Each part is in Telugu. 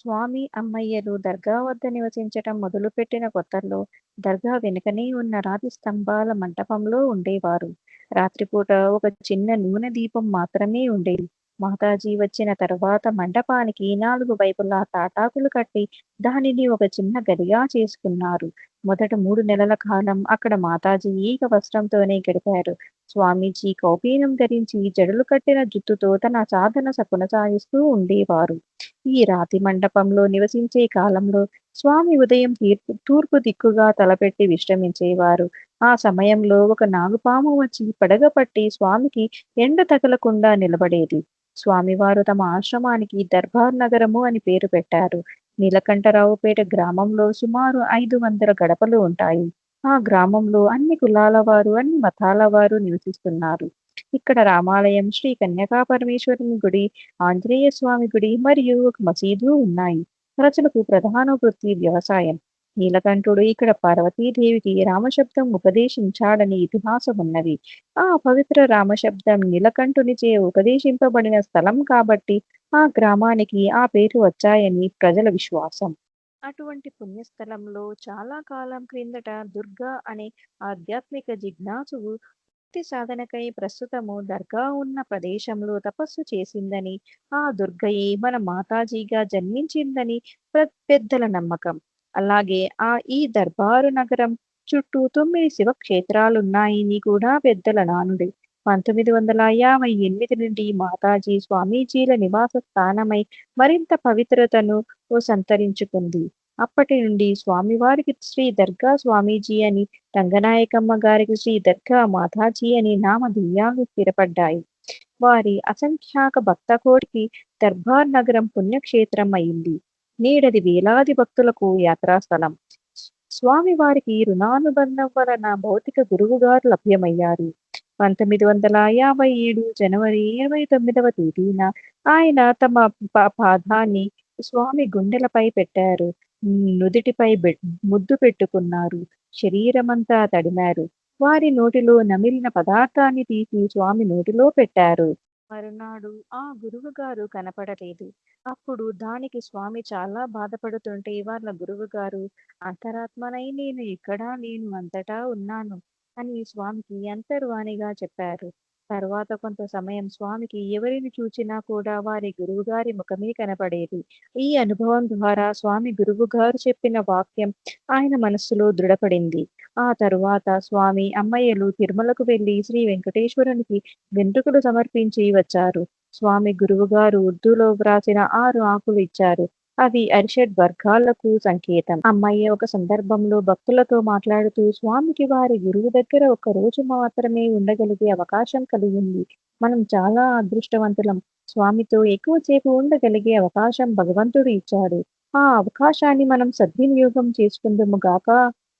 స్వామి అమ్మయ్యలు దర్గా వద్ద నివసించటం మొదలుపెట్టిన కొత్తల్లో దర్గా వెనుకనే ఉన్న రాతి స్తంభాల మంటపంలో ఉండేవారు. రాత్రిపూట ఒక చిన్న నూనె దీపం మాత్రమే ఉండేది. మాతాజీ వచ్చిన తర్వాత మండపానికి నాలుగు వైపులా తాటాకులు కట్టి దానిని ఒక చిన్న గదిగా చేసుకున్నారు. మొదట మూడు నెలల కాలం అక్కడ మాతాజీ ఈక వస్త్రంతోనే గడిపారు. స్వామీజీ కౌపీనం ధరించి జడలు కట్టిన జుత్తుతో తన సాధన కొనసాగిస్తూ ఉండేవారు. ఈ రాతి మండపంలో నివసించే కాలంలో స్వామి ఉదయం తీర్పు తూర్పు దిక్కుగా తలపెట్టి విశ్రమించేవారు. ఆ సమయంలో ఒక నాగుపాము వచ్చి పడగ పట్టి స్వామికి ఎండ తగలకుండా నిలబడేది. స్వామివారు తమ ఆశ్రమానికి దర్బార్ నగరము అని పేరు పెట్టారు. నీలకంఠరావుపేట గ్రామంలో సుమారు ఐదు వందల గడపలు ఉంటాయి. ఆ గ్రామంలో అన్ని కులాల వారు అన్ని మతాల వారు నివసిస్తున్నారు. ఇక్కడ రామాలయం శ్రీ కన్యకా పరమేశ్వరుని గుడి ఆంజనేయ స్వామి గుడి మరియు ఒక మసీదు ఉన్నాయి. ప్రజలకు ప్రధాన వృత్తి వ్యవసాయం. నీలకంఠుడు ఇక్కడ పార్వతీదేవికి రామశబ్దం ఉపదేశించాడని ఇతిహాసం ఉన్నది. ఆ పవిత్ర రామశబ్దం నీలకంఠునిచే ఉపదేశింపబడిన స్థలం కాబట్టి ఆ గ్రామానికి ఆ పేరు వచ్చాయని ప్రజల విశ్వాసం. అటువంటి పుణ్యస్థలంలో చాలా కాలం క్రిందట దుర్గా అనే ఆధ్యాత్మిక జిజ్ఞాసువు భక్తి సాధనకై ప్రస్తుతము దర్గా ఉన్న ప్రదేశంలో తపస్సు చేసిందని ఆ దుర్గయే మన మాతాజీగా జన్మించిందని పెద్దల నమ్మకం. అలాగే ఆ ఈ దర్బారు నగరం చుట్టూ తొమ్మిది శివక్షేత్రాలున్నాయని కూడా పెద్దల నానుడి. పంతొమ్మిది వందల యాభై ఎనిమిది నుండి మాతాజీ స్వామీజీల నివాస స్థానమై మరింత పవిత్రతను సంతరించుకుంది. అప్పటి నుండి స్వామివారికి శ్రీ దర్గా స్వామీజీ అని రంగనాయకమ్మ గారికి శ్రీ దర్గా మాతాజీ అని నామధేయాలు స్థిరపడ్డాయి. వారి అసంఖ్యాక భక్తకోటికి దర్బార్ నగరం పుణ్యక్షేత్రం అయింది. నేడది వేలాది భక్తులకు యాత్రాస్థలం. స్వామి వారికి రుణానుబంధం వలన భౌతిక గురువు గారు లభ్యమయ్యారు. పంతొమ్మిది వందల యాభై ఏడు జనవరి ఇరవై తొమ్మిదవ తేదీన ఆయన తమ పాదాన్ని స్వామి గుండెలపై పెట్టారు. నుదిటిపై ముద్దు పెట్టుకున్నారు. శరీరమంతా తడిమారు. వారి నోటిలో నమిలిన పదార్థాన్ని తీసి స్వామి నోటిలో పెట్టారు. మరునాడు ఆ గురువు గారు కనపడలేదు. అప్పుడు దానికి స్వామి చాలా బాధపడుతుంటే వాళ్ళ గురువు గారు అంతరాత్మనై నేను ఎక్కడా నేను అంతటా ఉన్నాను అని స్వామికి అంతర్వాణిగా చెప్పారు. తర్వాత కొంత సమయం స్వామికి ఎవరిని చూచినా కూడా వారి గురువుగారి ముఖమే కనపడేది. ఈ అనుభవం ద్వారా స్వామి గురువు గారు చెప్పిన వాక్యం ఆయన మనస్సులో దృఢపడింది. ఆ తరువాత స్వామి అమ్మయ్యలు తిరుమలకు వెళ్ళి శ్రీ వెంకటేశ్వరునికి వెంట్రుకలు సమర్పించి వచ్చారు. స్వామి గురువు గారు ఉర్దూలో వ్రాసిన ఆరు ఆకులు ఇచ్చారు. అవి అరిషడ్ వర్గాలకు సంకేతం. అమ్మాయి ఒక సందర్భంలో భక్తులతో మాట్లాడుతూ స్వామికి వారి గురువు దగ్గర ఒక రోజు మాత్రమే ఉండగలిగే అవకాశం కలిగింది. మనం చాలా అదృష్టవంతులం. స్వామితో ఎక్కువసేపు ఉండగలిగే అవకాశం భగవంతుడు ఇచ్చాడు. ఆ అవకాశాన్ని మనం సద్వినియోగం చేసుకుందాము గాక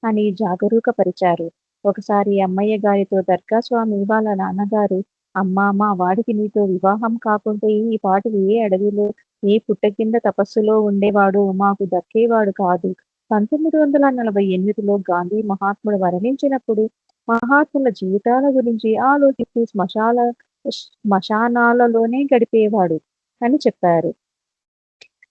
అని జాగరూకపరిచారు. ఒకసారి అమ్మయ్య గారితో దర్గా స్వామి వాళ్ళ నాన్నగారు అమ్మా మా వాడికి నీతో వివాహం కాకుంటే ఈ పాటలు ఏ అడవిలో ఏ పుట్ట కింద తపస్సులో ఉండేవాడు మాకు దక్కేవాడు కాదు. పంతొమ్మిది వందల నలభై ఎనిమిదిలో గాంధీ మహాత్ముడు మరణించినప్పుడు మహాత్ముల జీవితాల గురించి ఆలోచిస్తూ శ్మశాల శ్మశానాలలోనే గడిపేవాడు అని చెప్పారు.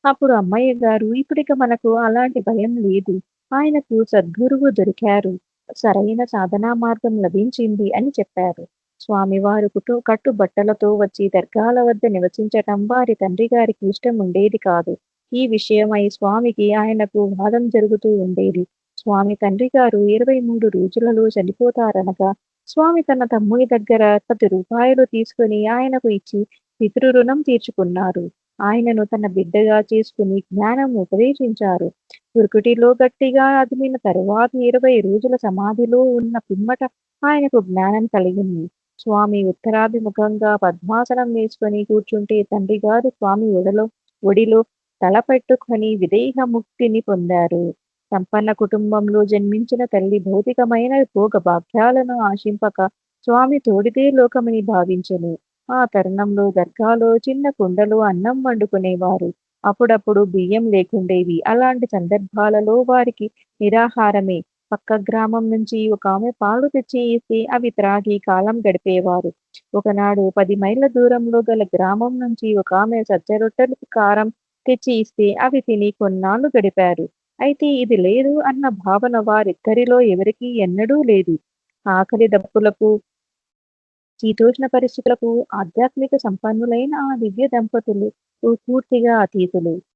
అప్పుడు అమ్మయ్య గారు ఇప్పటిక మనకు అలాంటి భయం లేదు. ఆయనకు సద్గురువు దొరికారు. సరైన సాధనా మార్గం లభించింది అని చెప్పారు. స్వామివారు కుటు కట్టుబట్టలతో వచ్చి దర్గాల వద్ద నివసించటం వారి తండ్రి గారికి ఇష్టం ఉండేది కాదు. ఈ విషయమై స్వామికి ఆయనకు వాదం జరుగుతూ ఉండేది. స్వామి తండ్రి గారు ఇరవై మూడు రోజులలో చనిపోతారనగా స్వామి తన తమ్ముని దగ్గర పది రూపాయలు తీసుకుని ఆయనకు ఇచ్చి పితృ రుణం తీర్చుకున్నారు. ఆయనను తన బిడ్డగా చేసుకుని జ్ఞానం ఉపదేశించారు. ఉరుకుటిలో గట్టిగా అదిమిన తరువాత ఇరవై రోజుల సమాధిలో ఉన్న పిమ్మట ఆయనకు జ్ఞానం కలిగింది. స్వామి ఉత్తరాభిముఖంగా పద్మాసనం వేసుకొని కూర్చుంటే తండ్రి గారు స్వామి ఒడలో ఒడిలో తలపెట్టుకొని విదేహ ముక్తిని పొందారు. సంపన్న కుటుంబంలో జన్మించిన తల్లి భౌతికమైన భోగ భాగ్యాలను ఆశింపక స్వామి తోడిదే లోకమని భావించను. ఆ తరుణంలో దర్గాలో చిన్న కుండలో అన్నం వండుకునేవారు. అప్పుడప్పుడు బియ్యం లేకుండేవి. అలాంటి సందర్భాలలో వారికి నిరాహారమే. పక్క గ్రామం నుంచి ఒక ఆమె పాలు తెచ్చి ఇస్తే అవి త్రాగి కాలం గడిపేవారు ఒకనాడు పది మైళ్ళ దూరంలో గల గ్రామం నుంచి ఒక ఆమె సజ్జ రొట్టెలు కారం తెచ్చి ఇస్తే అవి తిని కొన్నాళ్ళు గడిపారు. అయితే ఇది లేదు అన్న భావన వారిద్దరిలో ఎవరికీ ఎన్నడూ లేదు. ఆకలి దప్పులకు, శీతోష్ణ పరిస్థితులకు ఆధ్యాత్మిక సంపన్నులైన ఆ దివ్య దంపతులు పూర్తిగా అతీతులు.